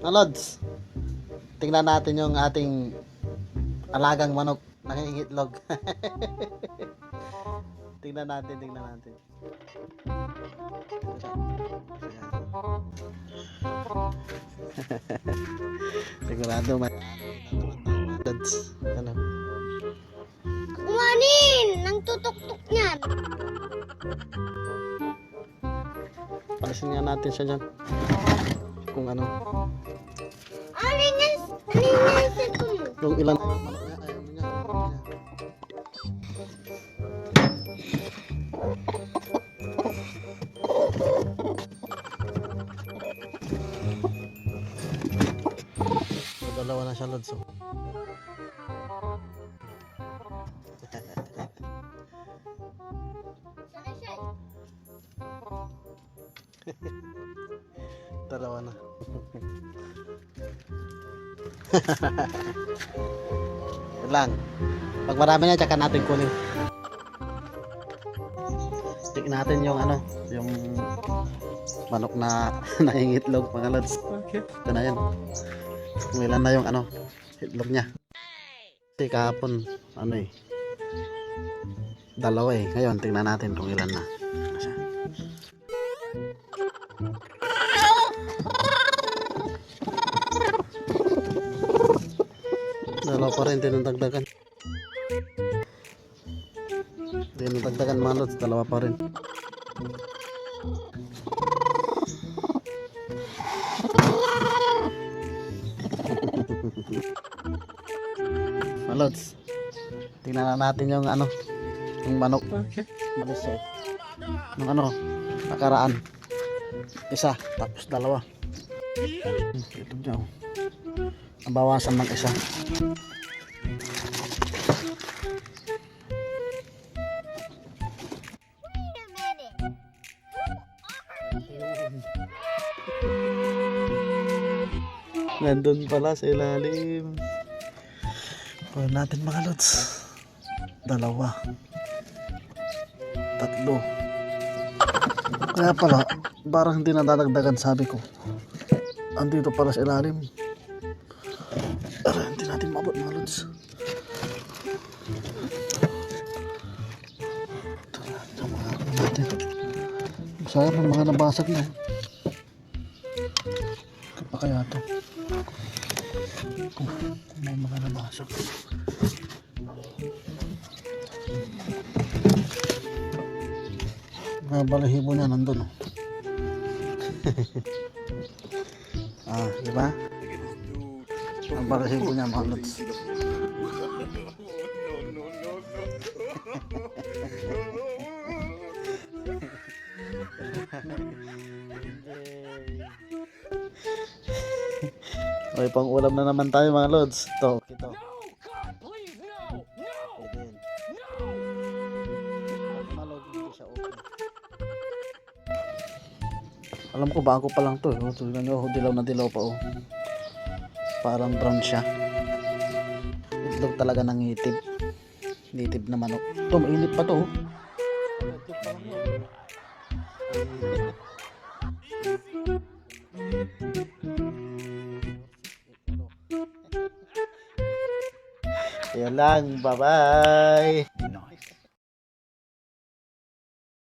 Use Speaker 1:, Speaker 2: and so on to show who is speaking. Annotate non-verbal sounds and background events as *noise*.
Speaker 1: Na Lods, tingnan natin yung ating alagang manok nangingitlog. *laughs* tingnan natin, tingnan natin. *laughs* Sigurado may Lods, ano?
Speaker 2: Kumanin! Nang tutok-tok niyan.
Speaker 1: Palisin nga natin siya dyan. Kung ano.
Speaker 2: Ano yan sa mo?
Speaker 1: Yung ilan yung manok niya. Ayaw ayaw niya. So, dalawa na siya, Lods. *laughs* oh. Dalawa na. *laughs* Yun lang. Pag marami na, tsaka natin kunin. Stick natin yung ano, yung manok na *laughs* nangingitlog mga lods. Okay. Ito na yan. Kung ilan na yung ano, itlog niya. Kasi kahapon, ano eh, dalawa eh. Ngayon, tingnan natin kung ilan na. Dalawa pa rin, tinatagdagan. Tinatagdagan mga lods, dalawa pa rin. *laughs* Mga lods, tingnan na natin yung ano, yung manok. Malis siya. Yung ano, nakaraan. Isa, tapos dalawa. Hmm, Ito niya. Nabawasan ng isa. Nandun pala sa ilalim. Kunin natin mga lods. Dalawa. Tatlo. Kaya pala, parang hindi nadadagdagan sabi ko. Andito pala sa ilalim. Pero hindi natin mabot mga lods. Ito na, ito mga natin. Sayang may mga nabasag na. Ito pa kaya to? Kung kung may mga nabasag. Mga balahibo niya nandun. Oh. *laughs* ah, di ba? Ang balahibo niya mga lods. May pang ulam na naman tayo mga lods. Ito, ito. Alam ko bago pa lang to. Oh. Tignan nyo, oh, dilaw na dilaw pa oh. Parang brown siya. Itlog talaga ng itib. Native na manok. Ito, pa to. oh. Yan. Lang. Bye-bye.